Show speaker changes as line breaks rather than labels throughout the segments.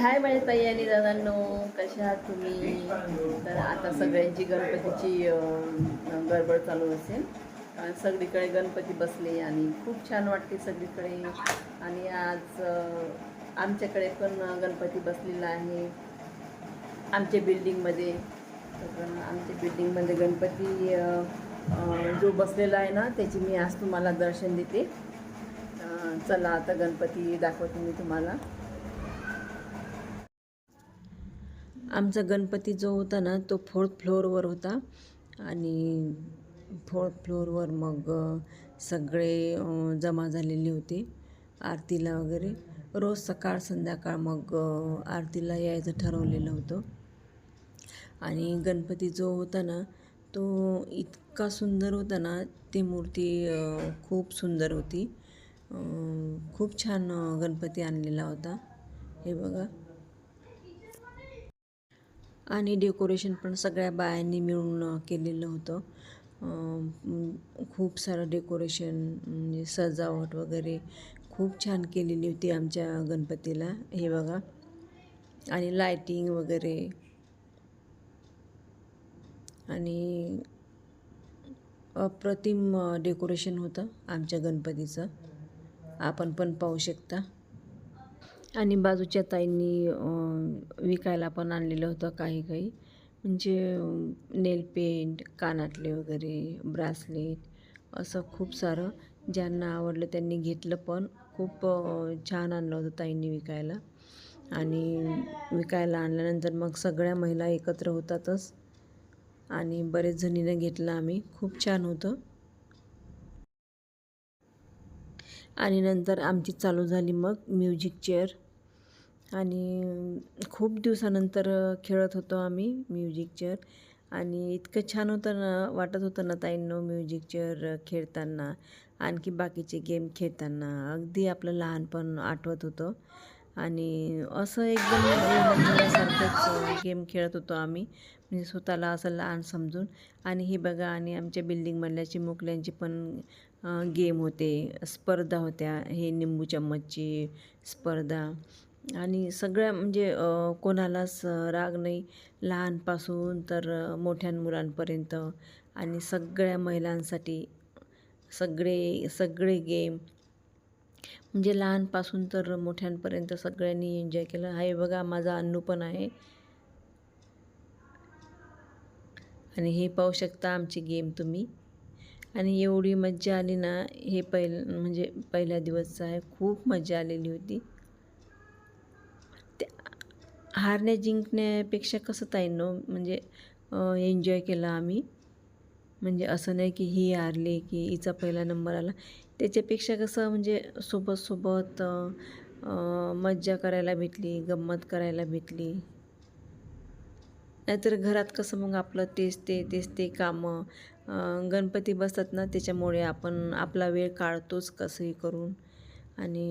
हाय माझ्या ताई आणि दादांनो कशा आहात तुम्ही? तर आता सगळ्यांची गणपतीची गडबड चालू असेल. कारण सगळीकडे गणपती बसले आणि खूप छान वाटते सगळीकडे. आणि आज आमच्याकडे पण गणपती बसलेला आहे. आमच्या बिल्डिंगमध्ये तर आमच्या बिल्डिंगमध्ये गणपती जो बसलेला आहे ना त्याची मी आज तुम्हाला दर्शन देते. चला आता गणपती दाखवते मी तुम्हाला. आमचा गणपती जो होता ना तो फोर्थ फ्लोअरवर होता. आणि फोर्थ फ्लोअरवर मग सगळे जमा झालेले होते आरतीला वगैरे. रोज सकाळ संध्याकाळ मग आरतीला यायचं ठरवलेलं होतं. आणि गणपती जो होता ना तो इतका सुंदर होता ना ती मूर्ती खूप सुंदर होती. खूप छान गणपती आणलेला होता. हे बघा. आणि डेकोरेशन पण सगळ्या बायांनी मिळून केलेलं होतं. खूप सारं डेकोरेशन म्हणजे सजावट वगैरे खूप छान केलेली होती आमच्या गणपतीला. हे बघा. आणि लायटिंग वगैरे. आणि अप्रतिम डेकोरेशन होतं आमच्या गणपतीचं. आपण पण पाहू शकता. आणि बाजूच्या ताईंनी विकायला पण आणलेलं होतं काही काही. म्हणजे नेल पेंट कानातले वगैरे ब्रासलेट असं खूप सारं. ज्यांना आवडलं त्यांनी घेतलं पण. खूप छान आणलं होतं ताईंनी विकायला. आणि विकायला आणल्यानंतर मग सगळ्या महिला एकत्र होतातच. आणि बरेच जणीनं घेतलं आम्ही. खूप छान होतं. आणि नंतर आमची चालू झाली मग म्युझिक चेअर. आणि खूप दिवसानंतर खेळत होतो आम्ही म्युझिक चेअर. आणि इतकं छान होतं ना वाटत होतं ना ताईंनो म्युझिक चेअर खेळताना आणखी बाकीचे गेम खेळताना. अगदी आपलं लहानपण आठवत होतं. आणि असं एकदम गेम खेळत होतो आम्ही. म्हणजे स्वतःला असं लहान समजून. आणि हे बघा आणि आमच्या बिल्डिंगमधल्या चिमुकल्यांची पण गेम होते. स्पर्धा होत्या हे निंबू चम्मचची स्पर्धा. आणि सगळ्या म्हणजे कोणालाच राग नाही. लहानपासून तर मोठ्या मुलांपर्यंत आणि सगळ्या महिलांसाठी सगळे सगळे गेम म्हणजे लहानपासून तर मोठ्यांपर्यंत सगळ्यांनी एन्जॉय केलं. आहे बघा माझा अन्नू पण आहे. आणि हे पाहू शकता आमची गेम तुम्ही. आणि एवढी मज्जा आली ना हे पहिल म्हणजे पहिल्या दिवसचं आहे. खूप मजा आलेली होती. हारण्या जिंकण्यापेक्षा कसं ताईंनो म्हणजे एन्जॉय केला आम्ही? म्हणजे असं नाही की ही हारली की हिचा पहिला नंबर आला. त्याच्यापेक्षा कसं म्हणजे सोबत सोबत मज्जा करायला भेटली गंमत करायला भेटली. नाहीतर घरात कसं मग आपलं तेच ते तेच ते कामं गणपती बसतात ना त्याच्यामुळे आपण आपला वेळ काढतोच कसंही करून. आणि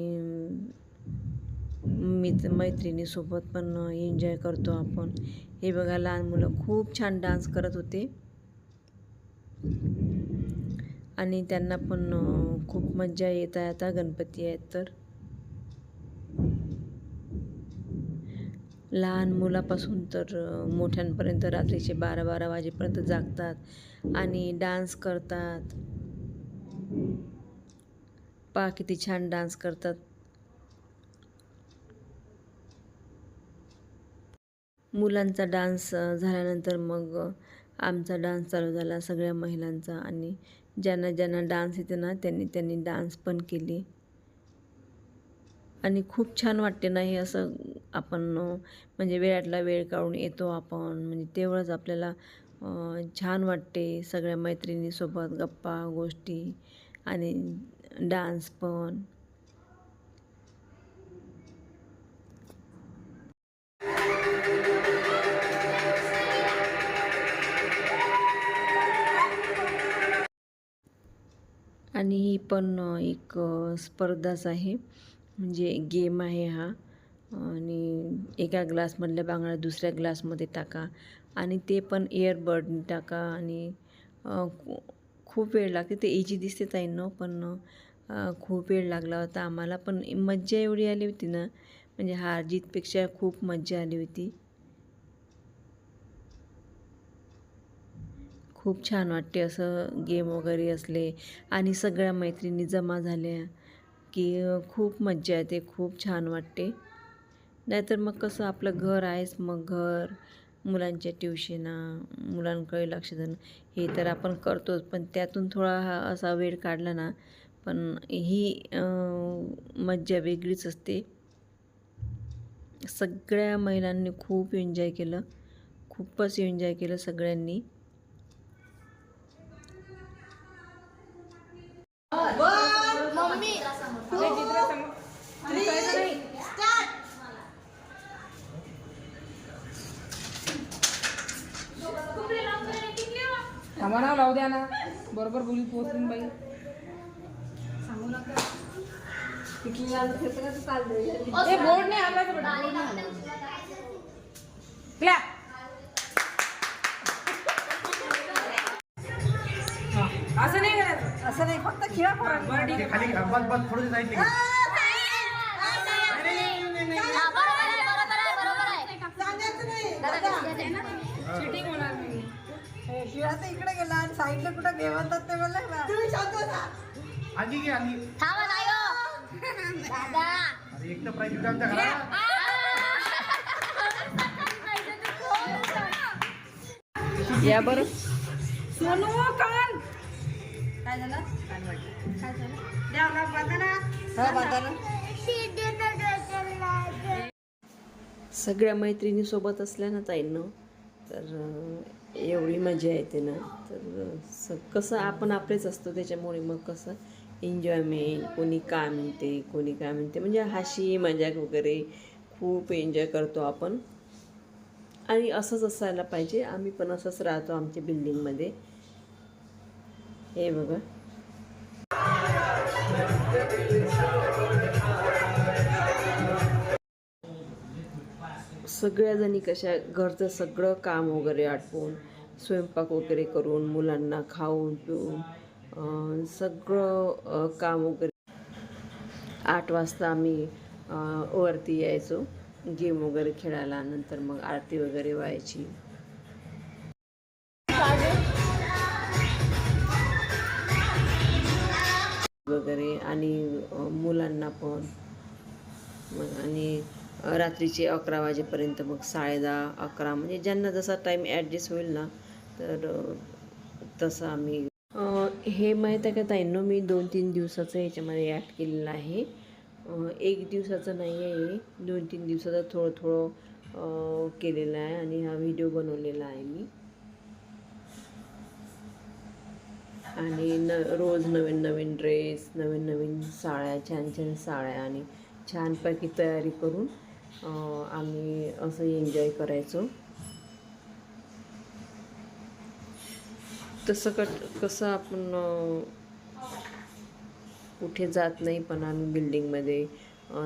मित्र मैत्रिणीसोबत पण एन्जॉय करतो आपण. हे बघा लहान मुलं खूप छान डान्स करत होते. आणि त्यांना पण खूप मज्जा येत आहे आता गणपती आहेत तर. लहान मुलापासून तर मोठ्यांपर्यंत रात्रीचे बारा बारा वाजेपर्यंत जागतात आणि डान्स करतात. पहा किती छान डान्स करतात. मुलांचा डान्स झाल्यानंतर मग आमचा डान्स चालू झाला सगळ्या महिलांचा आणि ज्यांना ज्यांना डान्स येते ना त्यांनी त्यांनी डान्स पण केली. आणि खूप छान वाटते ना हे असं आपण म्हणजे वेळातला वेळ काढून येतो आपण. म्हणजे तेवढंच आपल्याला छान वाटते सगळ्या मैत्रिणीसोबत गप्पा गोष्टी आणि डान्स पण. आणि ही पण एक स्पर्धाच आहे. म्हणजे गेम आहे हा. आणि एका ग्लासमधल्या बांगड्या दुसऱ्या ग्लासमध्ये टाका. आणि ते पण एअरबडने टाका. आणि खूप वेळ लागते. ते इजी दिसते ताईंनो पण खूप वेळ लागला होता आम्हाला. पण मज्जा एवढी आली होती ना. म्हणजे हार जीतपेक्षा खूप मज्जा आली होती. खूप छान वाटते असं गेम वगैरे असले आणि सगळ्या मैत्रिणी जमा झाल्या की खूप मज्जा येते खूप छान वाटते. नाहीतर मग कसं आपलं घर आहेच मग घर मुलांच्या ट्युशना मुलांकडे लक्ष देणं हे तर आपण करतोच. पण त्यातून थोडा हा असा वेळ काढला ना पण ही मज्जा वेगळीच असते. सगळ्या महिलांनी खूप एन्जॉय केलं खूपच एन्जॉय केलं सगळ्यांनी.
ना बरोबर बोली पोहोचली बाई. ए बोर्ड नाही आला तर बोर्ड नाही आला. हा, असं नाही करायचं. असं नाही. फक्त खेळा पोरांनी. बरं ठीक आहे.
खाली घ्या. बस बस. थोडं जाईल ते.
Cheating होणार. नाही.
शिवाचा इकडे गेला. आणि साईडला कुठं घेवतात ते बोलले? तुम्ही शांत.
आगी घे आगी अरे एक तर प्राईज होती आमच्या घरात
या बरं.
सोनू कान.
काय झालं? कान वाटलं. काय झालं? द्या ना बांधा हो बांधा ना
सगळ्या मैत्रिणी सोबत असल्या ना ताईंनो तर एवढी मजा येते ना. तर स कसं आपण आपलेच असतो त्याच्यामुळे मग कसं एन्जॉयमेंट कोणी काय म्हणते कोणी काय म्हणते. म्हणजे हाशी मजाक वगैरे खूप एन्जॉय करतो आपण. आणि असंच असायला पाहिजे. आम्ही पण असंच राहतो आमच्या बिल्डिंगमध्ये हे बघा. सगळ्याजणी कशा घरचं सगळं काम वगैरे आटपून स्वयंपाक वगैरे करून मुलांना खाऊन पिऊन सगळं काम वगैरे. आठ वाजता आम्ही वरती यायचो गेम वगैरे खेळायला नंतर मग आरती वगैरे व्हायची. वगैरे आणि मुलांना पण. मग आणि रात्रीचे अकरा वाजेपर्यंत मग साडे दहा अकरा म्हणजे ज्यांना जसा टाईम ॲडजस्ट होईल ना तर तसं आम्ही हे माहीत आहे का ताईंनो मी दोन तीन दिवसाचं याच्यामध्ये ॲड केलेलं आहे. एक दिवसाचं नाही आहे दोन तीन दिवसाचं थोडं थोडं केलेलं आहे आणि हा व्हिडिओ बनवलेला आहे मी. आणि न रोज नवीन नवीन ड्रेस नवीन नवीन साड्या छान छान साड्या आणि छानपैकी तयारी करून आम्ही असं एन्जॉय करायचो. तसं कट कसं आपण कुठे जात नाही पण आम्ही बिल्डिंगमध्ये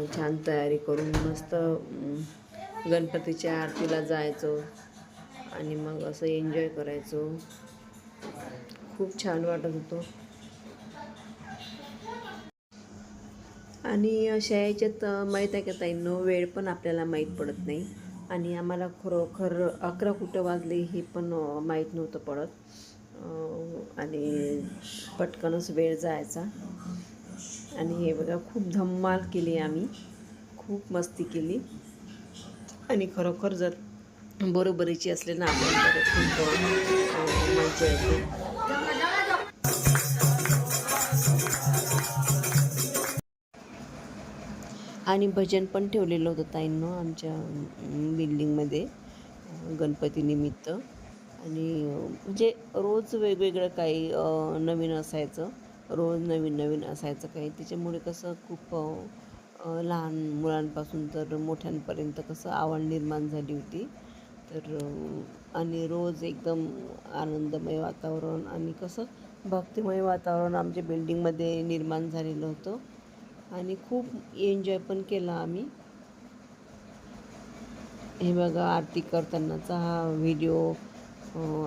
छान तयारी करून मस्त गणपतीच्या आरतीला जायचो आणि मग असं एन्जॉय करायचो. खूप छान वाटत होतं. आणि अशा याच्यात माहीत आहे का ताईंनो वेळ पण आपल्याला माहीत पडत नाही. आणि आम्हाला खरोखर अकरा कुठं वाजले हे पण माहीत नव्हतं पडत. आणि पटकनच वेळ जायचा. आणि हे बघा खूप धम्माल केली आम्ही. खूप मस्ती केली. आणि खरोखर जर बरोबरीची असले ना आपण खूप मजा येते. आणि भजन पण ठेवलेलं होतं ताईंनो आमच्या बिल्डिंगमध्ये गणपतीनिमित्त. आणि म्हणजे रोज वेगवेगळं काही नवीन असायचं. रोज नवीन नवीन असायचं काही. त्याच्यामुळे कसं खूप लहान मुलांपासून तर मोठ्यांपर्यंत कसं आवड निर्माण झाली होती. तर आणि रोज एकदम आनंदमय वातावरण आणि कसं भक्तिमय वातावरण आमच्या बिल्डिंगमध्ये निर्माण झालेलं होतं. आणि खूप एन्जॉय पण केला आम्ही. हे बघा आरती करतानाचा हा व्हिडिओ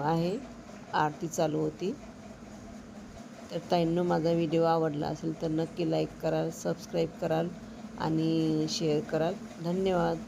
आहे. आरती चालू होती. तर ताईंना माझा व्हिडिओ आवडला असेल तर नक्की लाईक कराल सबस्क्राईब कराल आणि शेअर कराल. धन्यवाद.